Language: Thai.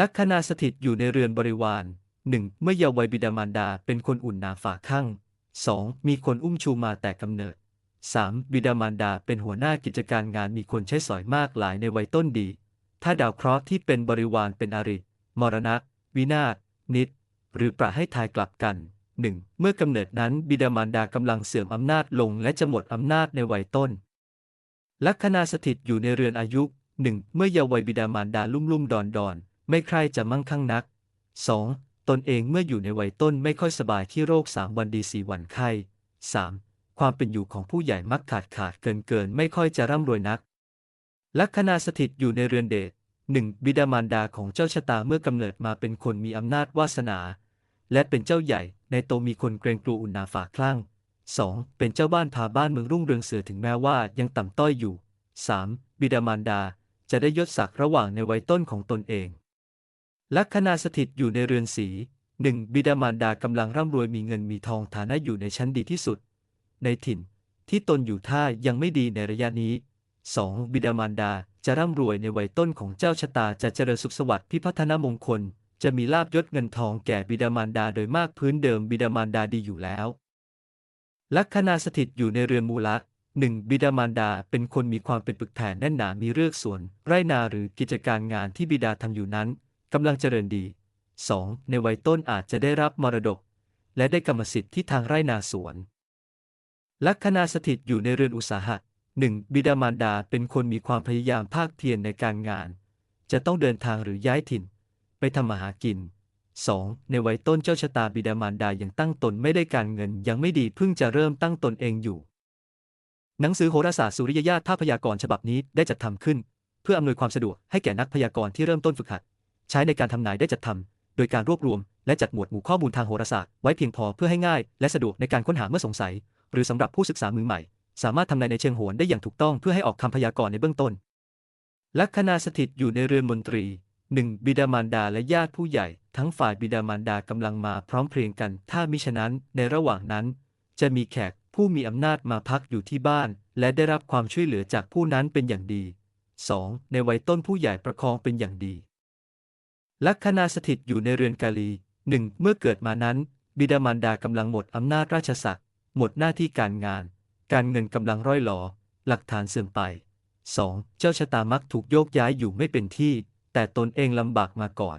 ลัคนาสถิตอยู่ในเรือนบริวาร 1. เมื่อเยาว์วัยบิดามารดาเป็นคนอุ่นหนาฝาข้าง 2. มีคนอุ้มชูมาแต่กำเนิด 3. บิดามารดาเป็นหัวหน้ากิจการงานมีคนใช้สอยมากหลายในวัยต้นดี ถ้าดาวเคราะห์ที่เป็นบริวารเป็นอริ มรณะ วินาศนิด หรือประให้ทายกลับกัน 1. เมื่อกำเนิดนั้นบิดามารดากำลังเสื่อมอำนาจลงและจะหมดอำนาจในวัยต้น ลัคนาสถิตอยู่ในเรือนอายุ 1. เมื่อเยาว์วัยบิดามารดาลุ่มลุ่มดอนดอน ไม่ใครจะมั่งคั่งนัก 2. ตนเองเมื่ออยู่ในวัยต้นไม่ค่อยสบายที่โรคสามวันดีสี่วันไข้ 3. ความเป็นอยู่ของผู้ใหญ่มักขาดขาดเกินเกินไม่ค่อยจะร่ำรวยนัก ลัคนาสถิตอยู่ในเรือนเดชหนึ่งบิดามารดาของเจ้าชะตาเมื่อกำเนิดมาเป็นคนมีอำนาจวาสนา และเป็นเจ้าใหญ่ในโตมีคนเกรงกลัวอุณาฝาคลั่ง 2. เป็นเจ้าบ้านพาบ้านเมืองรุ่งเรืองเสือถึงแม้ว่ายังต่ำต้อยอยู่ 3. บิดามารดาจะได้ยศศักดิ์ระหว่างในวัยต้นของตนเอง ลัคนาสถิตอยู่ในเรือนสีหนึ่งบิดามารดากำลังร่ำรวยมีเงินมีทองฐานะอยู่ในชั้นดีที่สุด ในถิ่นที่ตนอยู่ท่ายังไม่ดีในระยะนี้ 2. บิดามารดาจะร่ำรวยในวัยต้นของเจ้าชะตาจะเจริญสุขสวัสดิ์พิพัฒนมงคล จะมีลาบยศเงินทองแก่บิดามารดาโดยมากพื้นเดิมบิดามารดาดีอยู่แล้ว ลัคนาสถิตอยู่ในเรือนมูละหนึ่งบิดามารดาเป็นคนมีความเป็นปึกแผ่นแน่นหนามีเรื่อกสวน ไร่นาหรือกิจการงานที่บิดาทำอยู่นั้น กำลังเจริญดี 2. ในวัยต้นอาจจะได้รับมรดก และได้กรรมสิทธิ์ที่ทางไร่นาสวน ลัคนาสถิตอยู่ในเรือนอุตสาหะหนึ่งบิดามารดาเป็นคนมีความพยายามภาคเพียรในการงาน จะต้องเดินทางหรือย้ายถิ่น ไปทำมาหากิน 2. ในวัยต้นเจ้าชะตาบิดามารดายังตั้งตนไม่ได้การเงินยังไม่ดีเพิ่งจะเริ่มตั้งตนเองอยู่ หนังสือโหราศาสตร์สุริยญาติภาพพยากรณ์ฉบับนี้ได้จัดทำขึ้น เพื่ออำนวยความสะดวกให้แก่นักพยากรณ์ที่เริ่มต้นฝึกหัด ใช้ในการทำนายได้จัดทำโดยการรวบรวม และจัดหมวดหมู่ข้อมูลทางโหราศาสตร์ไว้เพียงพอเพื่อให้ง่าย และสะดวกในการค้นหาเมื่อสงสัย หรือสำหรับผู้ศึกษามือใหม่ สามารถทำนายในเชิงโหรได้อย่างถูกต้องเพื่อให้ออกคำพยากรณ์ในเบื้องต้น ลัคนาสถิตอยู่ในเรือนมนตรีหนึ่งบิดามารดาและญาติผู้ใหญ่ ทั้งฝ่ายบิดามารดากำลังมาพร้อมเพรียงกัน ถ้ามิฉะนั้นในระหว่างนั้น จะมีแขกผู้มีอำนาจมาพักอยู่ที่บ้าน และได้รับความช่วยเหลือจากผู้นั้นเป็นอย่างดี 2. ในวัยต้นผู้ใหญ่ประคองเป็นอย่างดี ลัคนาสถิตอยู่ในเรือนกาลีหนึ่งเมื่อเกิดมานั้น บิดามารดากำลังหมดอำนาจราชศักดิ์หมดหน้าที่การงาน การเงินกำลังร่อยหลอ หลักฐานเสื่อมไป 2. เจ้าชะตามักถูกโยกย้ายอยู่ไม่เป็นที่ แต่ตนเองลำบากมาก่อน